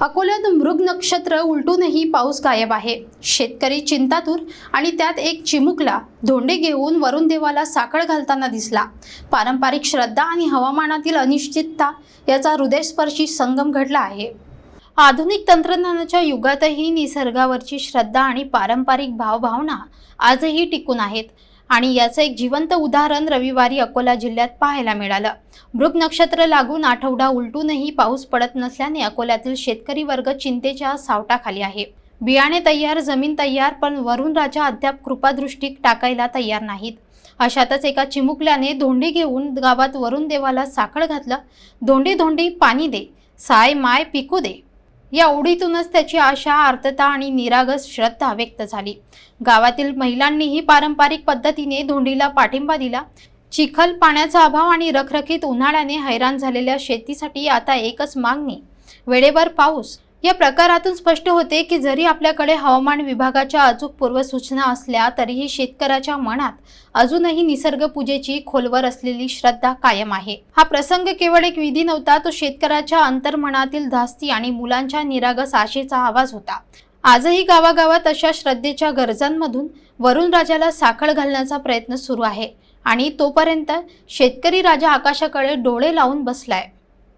अकोल्यात मृग नक्षत्र उलटूनही पाऊस गायब आहे. शेतकरी चिंतातूर आणि त्यात एक चिमुकला धोंडे घेऊन वरुण देवाला साखळ घालताना दिसला. पारंपरिक श्रद्धा आणि हवामानातील अनिश्चितता याचा हृदयस्पर्शी संगम घडला आहे. आधुनिक तंत्रज्ञानाच्या युगातही निसर्गावरची श्रद्धा आणि पारंपरिक भावभावना आजही टिकून आहेत. आणि याचं एक जिवंत उदाहरण रविवारी अकोला जिल्ह्यात पाहायला मिळालं. मृग नक्षत्र लागून आठवडा उलटूनही पाऊस पडत नसल्याने अकोल्यातील शेतकरी वर्ग चिंतेच्या सावटाखाली आहे. बियाणे तयार जमीन तयार पण वरुण राजा अद्याप कृपादृष्टी टाकायला तयार नाहीत. अशातच एका चिमुकल्याने धोंडी घेऊन गावात वरुण देवाला साखळ घातलं. धोंडी धोंडी पाणी दे. साय माय पिकू दे. या ओढीतूनच त्याची आशा आर्तता आणि निरागस श्रद्धा व्यक्त झाली. गावातील महिलांनीही पारंपरिक पद्धतीने धोंडीला पाठिंबा दिला. चिखल पाण्याचा अभाव आणि रखरखीत उन्हाळ्याने हैराण झालेल्या शेतीसाठी आता एकच मागणी. वेळेवर पाऊस या प्रकारातून स्पष्ट होते की जरी आपल्याकडे हवामान विभागाच्या अचूक पूर्वसूचना असल्या तरीही शेतकऱ्याच्या मनात अजूनही निसर्गपूजेची खोलवर असलेली श्रद्धा कायम आहे. हा प्रसंग केवळ एक विधी नव्हता तो शेतकऱ्याच्या अंतर्मनातील धास्ती आणि मुलांच्या निरागस आशेचा आवाज होता. आजही गावागावात अशा श्रद्धेच्या गरजांमधून वरुण राजाला साखळ घालण्याचा प्रयत्न सुरू आहे आणि तोपर्यंत शेतकरी राजा आकाशाकडे डोळे लावून बसलाय.